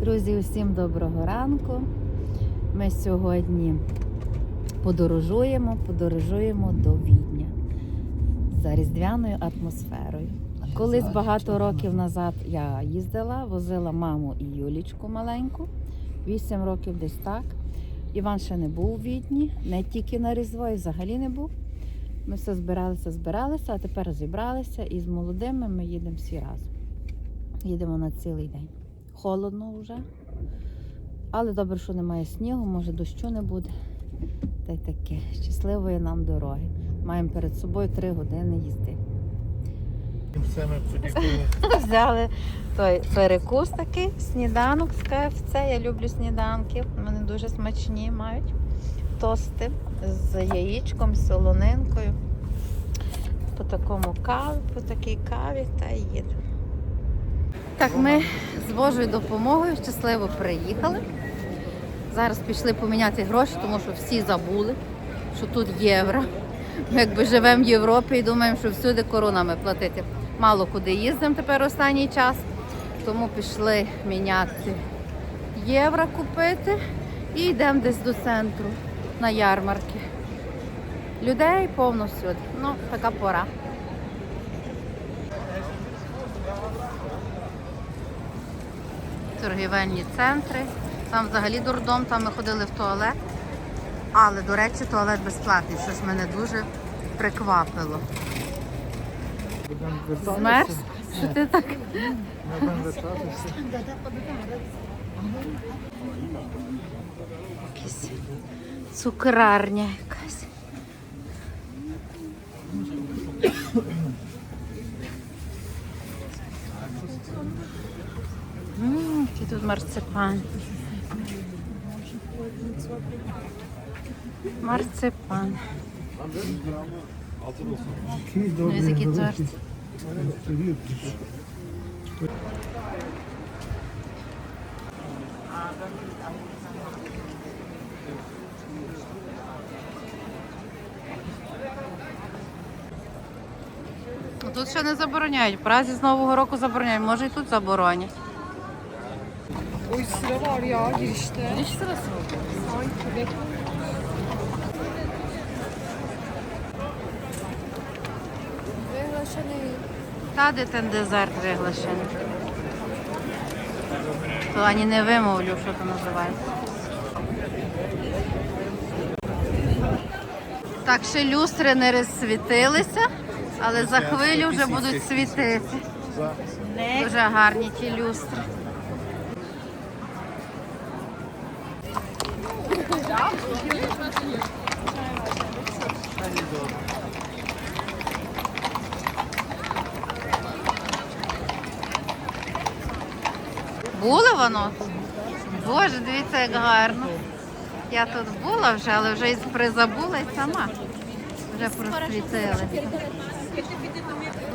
Друзі, усім доброго ранку. Ми сьогодні подорожуємо, подорожуємо до Відня за різдвяною атмосферою. Колись багато років назад я їздила, возила маму і Юлічку маленьку, 8 років десь так. Іван ще не був у Відні, не тільки на Різдво, і взагалі не був. Ми все збиралися, збиралися, а тепер зібралися і з молодими ми їдемо всі разом. Їдемо на цілий день. Холодно вже. Але добре, що немає снігу, може дощу не буде. Та й таке. Щасливої нам дороги. Маємо перед собою три години їзди. Все ми. Взяли той перекус такий, сніданок з КФЦ. Я люблю сніданки. Вони дуже смачні мають. Тости з яєчком, з солонинкою. По такому каві, по такій каві та їдемо. Так, ми з Божою допомогою щасливо приїхали. Зараз пішли поміняти гроші, тому що всі забули, що тут євро. Ми якби живемо в Європі і думаємо, що всюди коронами платити. Мало куди їздимо тепер останній час. Тому пішли міняти євро купити і йдемо десь до центру на ярмарки. Людей повно всюди. Ну, така пора. Торгівельні центри. Там взагалі дурдом, там ми ходили в туалет. Але, до речі, туалет безплатний, що ж мене дуже приквапило. Змерз? Що ти так? Якась цукрарня марципан. Марципан. Який торт. Ну, Тут ще не забороняють. В Празі з Нового року забороняють. Може і тут заборонять. Oy sıra var ya girişte. Giriş sırası mı? Sanki bekle. Та де ten дезерт виглашений. То ані не вимовлю, що це називається. Так, ще люстри не розсвітилися, але за хвилю вже будуть світити. Дуже гарні ті люстри. Були воно? Боже, дивіться, як гарно. Я тут була вже, але вже і призабула і сама. Вже просвітили.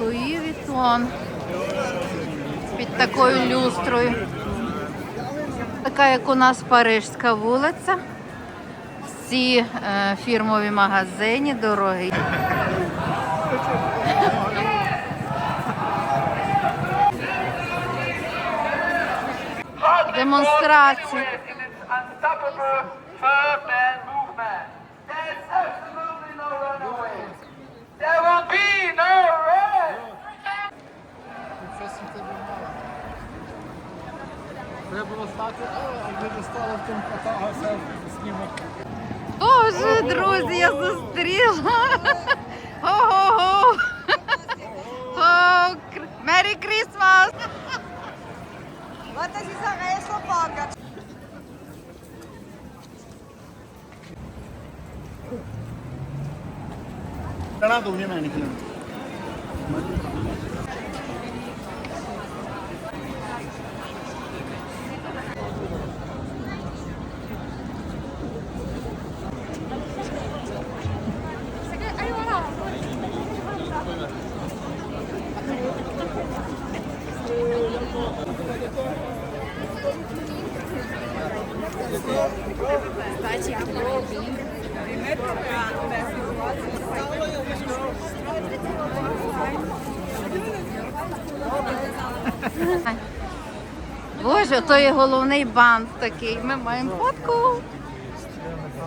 Луї Вітон. Під такою люстрою. Така, як у нас Парижська вулиця. Всі е, фірмові магазині дорогі. А. Боже, друзі, я зустріла. Ого-го. О, кр- Merry Christmas! Bota esses arraias fofoca. ਟਣਾ ਦੋ ਜੇ ਮੈਂ ਨਹੀਂ ਖਿਲਾਉਣਾ Боже, то є головний банк такий. Ми маємо фотку.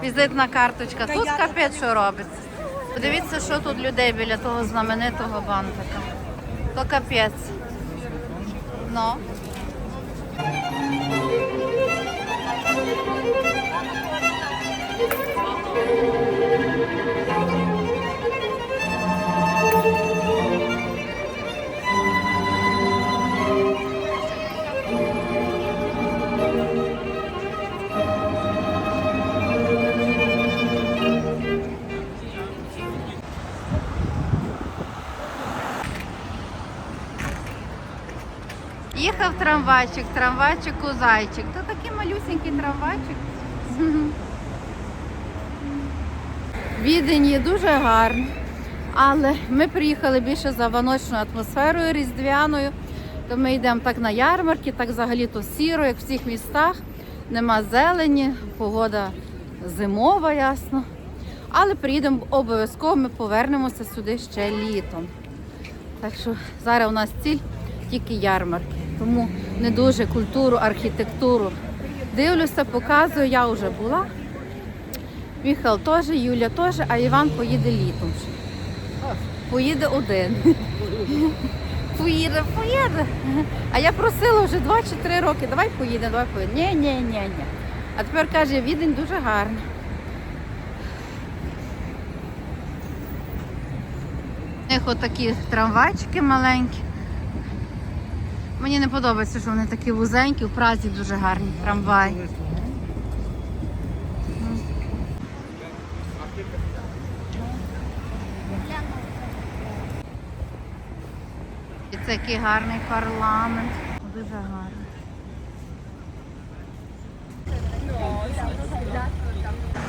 Візитна карточка. Тут капець що робиться. Подивіться, що тут людей біля того знаменитого бантика. То капець. Ну. No. Трамвайчик, у зайчик. То такий малюсенький трамвайчик. Відень є дуже гарний. Але ми приїхали більше за ваночною атмосферою різдвяною. То ми йдемо так на ярмарки, так взагалі то сіро, як в всіх містах. Нема зелені, погода зимова, ясно. Але приїдемо обов'язково, ми повернемося сюди ще літом. Так що зараз у нас ціль тільки ярмарки. Тому не дуже культуру, архітектуру. Дивлюся, показую, я вже була. Міхал теж, Юля теж, а Іван поїде літом. Поїде один. Поїде, поїде. А я просила вже 2 чи 3 роки, давай поїдемо, давай поїдемо. Ні, ні, ні, ні. А тепер каже, відень дуже гарний. У них отакі трамвайчики маленькі. Мені не подобається, що вони такі вузенькі, в Празі дуже гарні трамваї. І це який гарний парламент. Дуже гарний.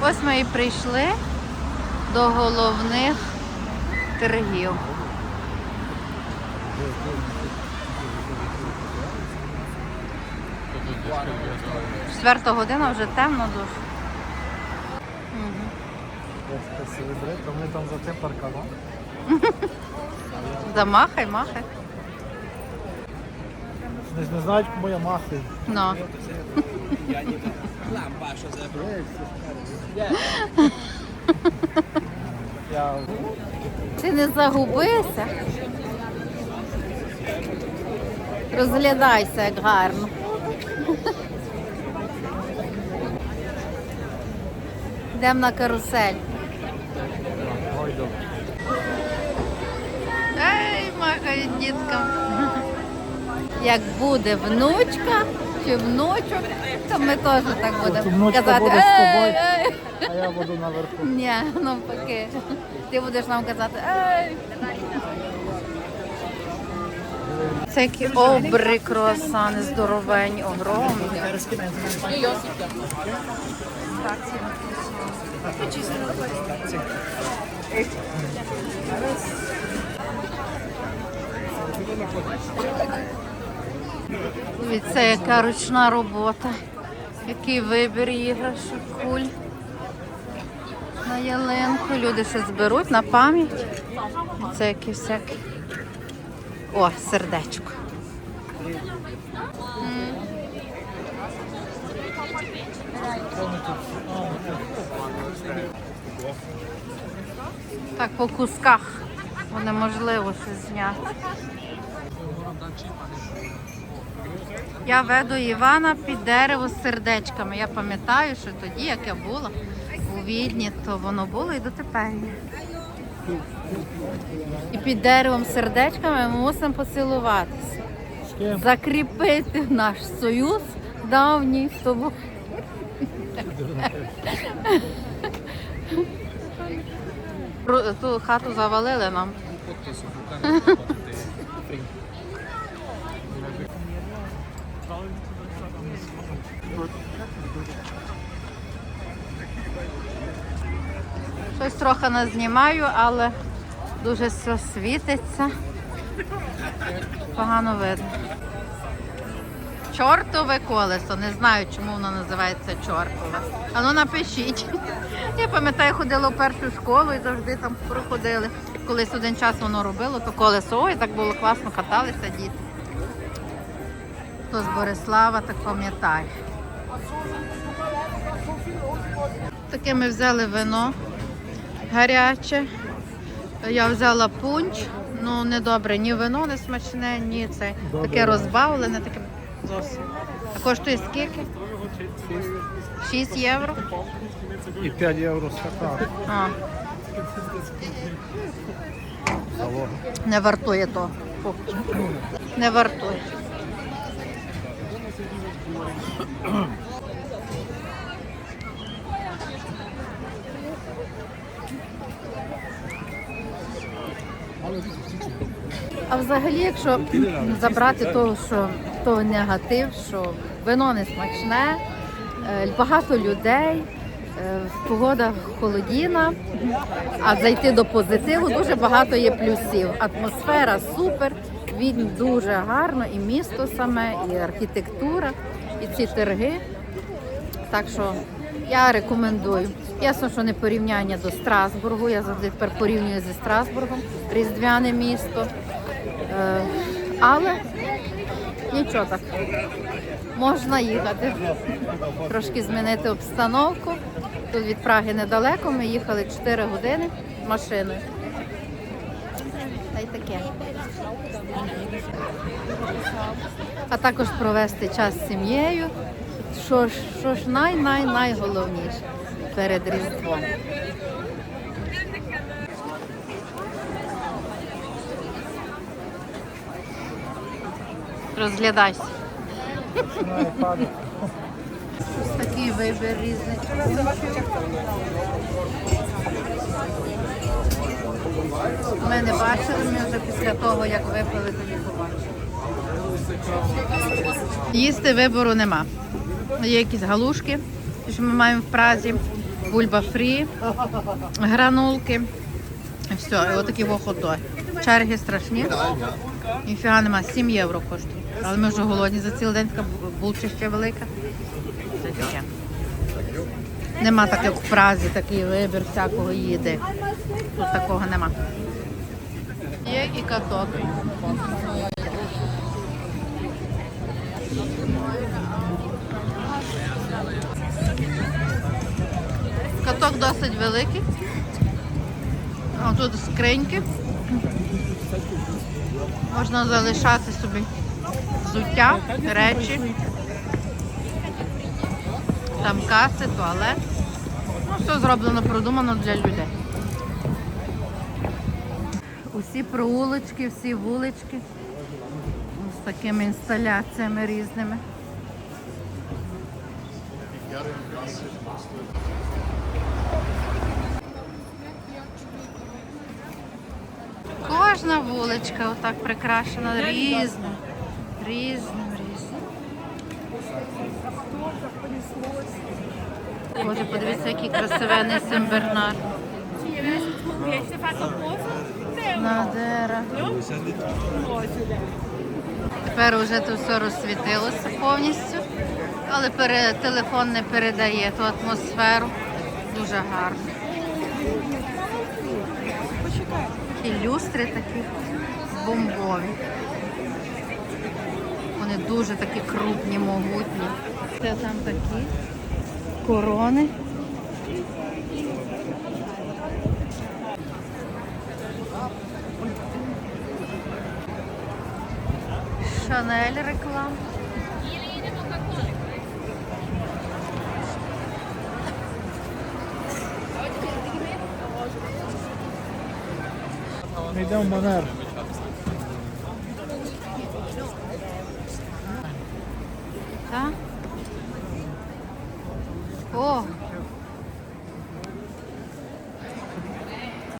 Ось ми і прийшли до головних торгів. Четверта година вже темно дуже. Мгм. Ми там за тим парканом. Да махай, махай. Ж не знають, кому я махаю. Ну. Ти не загубися. Розглядайся як гарно. Йдемо на карусель. Ей, махають діткам. Як буде внучка чи внучок, то ми теж так будемо казати. буде з тобою. «Ей, ей». А я буду наверху. Ні, навпаки. Ти будеш нам казати. Ей. Це які обри круасани здоровені, огромні. Дивіться, яка ручна робота. Який вибір іграшок, куль. На ялинку. Люди щось зберуть на пам'ять. Це які всякі. О, сердечко. Так, по кусках. Бо неможливо щось зняти. Я веду Івана під дерево з сердечками. Я пам'ятаю, що тоді, як я була у Відні, то воно було і дотепер. І під деревом сердечками ми мусимо поцілуватися. Закріпити наш союз давній з тобою. Ту хату завалили нам. Щось трохи не знімаю, але дуже все світиться. Погано видно. Чортове колесо. Не знаю, чому воно називається чортове. А ну напишіть. Я пам'ятаю, ходила в першу школу і завжди там проходили. Колись один час воно робило, то колесо, ой, так було класно, каталися діти. хто з Борислава, так пам'ятає. Таке ми взяли вино гаряче. Я взяла пунч. Ну, не добре, ні вино не смачне, ні це. Таке розбавлене, таке зовсім. А коштує скільки? 6 євро. І 5 євро стакан. А, не вартує то. Не вартує. А взагалі, якщо забрати того, що той негатив, що вино не смачне, е, багато людей, е, погода холодіна, а зайти до позитиву дуже багато є плюсів. Атмосфера супер, він дуже гарно, і місто саме, і архітектура, і ці торги. Так що я рекомендую. Ясно, що не порівняння до Страсбургу. Я завжди тепер порівнюю зі Страсбургом, різдвяне місто. Е, але нічого так. Можна їхати. Трошки змінити обстановку. Тут від Праги недалеко. Ми їхали 4 години машиною. Та й таке. А також провести час з сім'єю. Що ж, що ж най-най найголовніше перед Різдвом. Розглядайся. Такий вибір різний. Ми не бачили, ми після того, як випили, тоді побачили. Їсти вибору нема. Є якісь галушки, що ми маємо в Празі, бульба фрі, гранулки. Все, і отакі вохото. Черги страшні. Ніфіга нема, 7 євро коштує. Але ми вже голодні за цілий день, така бу- булчище велика. Це таке. Нема так, як в Празі, такий вибір всякого їди. Тут такого нема. Є і каток. Каток досить великий. О, тут скриньки. Можна залишати собі взуття, речі. Там каси, туалет. Ну, все зроблено, продумано для людей. Усі проулочки, всі вулички з такими інсталяціями різними. Кожна вуличка отак прикрашена різним, різним, різним. Боже, подивіться, який красивенний Симбернар. Надера. Тепер вже тут все розсвітилося повністю, але телефон не передає ту атмосферу. Дуже гарно. І люстри такі бомбові. Вони дуже такі крупні, могутні. Це там такі корони. Шанель реклама. Ми йдемо в